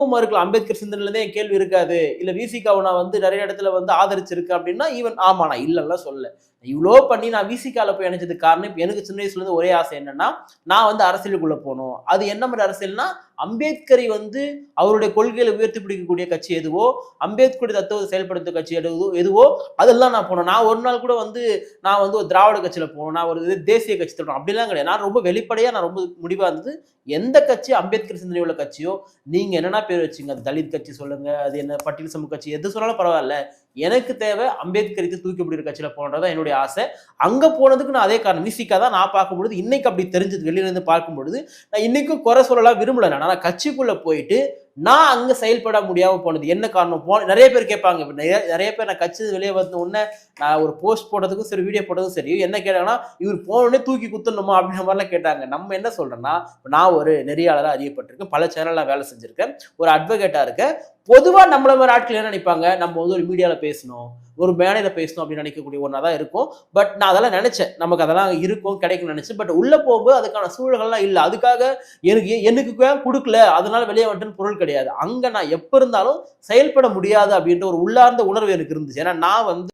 இருக்கலாம் அம்பேத்கர் சிந்தனையில என் கேள்வி இருக்காது. இல்ல விசிகாவை நான் வந்து நிறைய இடத்துல வந்து ஆதரிச்சிருக்கேன் அப்படின்னா ஈவன் ஆமா நான் இல்லைலாம் சொல்ல இவ்வளோ பண்ணி நான் விசிகால போய் இணைச்சதுக்கு காரணம் இப்போ எனக்கு சின்ன வயசுல இருந்து ஒரே ஆசை என்னன்னா நான் வந்து அரசியலுக்குள்ள போகணும். அது என்ன மாதிரி அரசியல்னா அம்பேத்கரை வந்து அவருடைய கொள்கைகளை உயர்த்தி பிடிக்கக்கூடிய கட்சி எதுவோ அம்பேத்கருடைய தத்துவத்தை செயல்படுத்த கட்சி எதுவோ எதுவோ அதெல்லாம் நான் போனேன். நான் ஒரு நாள் கூட வந்து நான் வந்து ஒரு திராவிட கட்சியில் போகணும் நான் ஒரு இது தேசிய கட்சி தொடரும் அப்படிலாம் கிடையாது. நான் ரொம்ப வெளிப்படையாக நான் ரொம்ப முடிவாக இருந்தது எந்த கட்சி அம்பேத்கர் சிந்தனை உள்ள கட்சியோ நீங்கள் என்னென்னா பேர் வச்சுங்க. அது தலித் கட்சி சொல்லுங்கள் அது என்ன பட்டியல் சமூக கட்சி எது சொன்னாலும் பரவாயில்ல. எனக்கு தேவை அம்பேத்கருக்கு தூக்கி பிடிக்கிற கட்சியில போனதான் என்னுடைய ஆசை. அங்கே போனதுக்கு நான் அதே காரணம். விசிக்கா தான் நான் பார்க்கும்பொழுது இன்னைக்கு அப்படி தெரிஞ்சது. வெளியிலேருந்து பார்க்கும் பொழுது நான் இன்னைக்கும் குறை சொல்லலாம் விரும்பல நான். ஆனால் கட்சிக்குள்ளே போயிட்டு நான் அங்கே செயல்பட முடியாமல் போனது. என்ன காரணம்? போ நிறைய பேர் கேட்பாங்க. இப்போ நிறைய நிறைய பேர் நான் கட்சி வெளியே வந்த உடனே நான் ஒரு போஸ்ட் போட்டதுக்கும் சரி வீடியோ போட்டதுக்கும் சரி என்ன கேட்டாங்கன்னா இவர் போனோடனே தூக்கி குத்தணுமா? அப்படின்ற மாதிரிலாம் கேட்டாங்க. நம்ம என்ன சொல்கிறேன்னா நான் ஒரு நெறியாளராக அறியப்பட்டிருக்கேன். பல சேனலில் வேலை செஞ்சுருக்கேன். ஒரு அட்வொகேட்டாக இருக்கேன். பொதுவாக நம்மள மாதிரி ஆட்கள் என்ன நினைப்பாங்க? நம்ம வந்து ஒரு மீடியாவில் பேசணும் ஒரு மேடையில் பேசணும் அப்படின்னு நினைக்கக்கூடிய ஒன்றா தான் இருக்கும். பட் நான் அதெல்லாம் நினைச்சேன். நமக்கு அதெல்லாம் இருக்கும் கிடைக்கும் நினைச்சேன். பட் உள்ளே போகும்போது அதுக்கான சூழல்கள்லாம் இல்லை. அதுக்காக எனக்கு எனக்கு கொடுக்கல. அதனால வெளியே வந்துட்டுன்னு பொருள் கிடையாது. அங்கே நான் எப்போ இருந்தாலும் செயல்பட முடியாது அப்படின்ற ஒரு உள்ளார்ந்த உணர்வு எனக்கு இருந்துச்சு. ஏன்னா நான் வந்து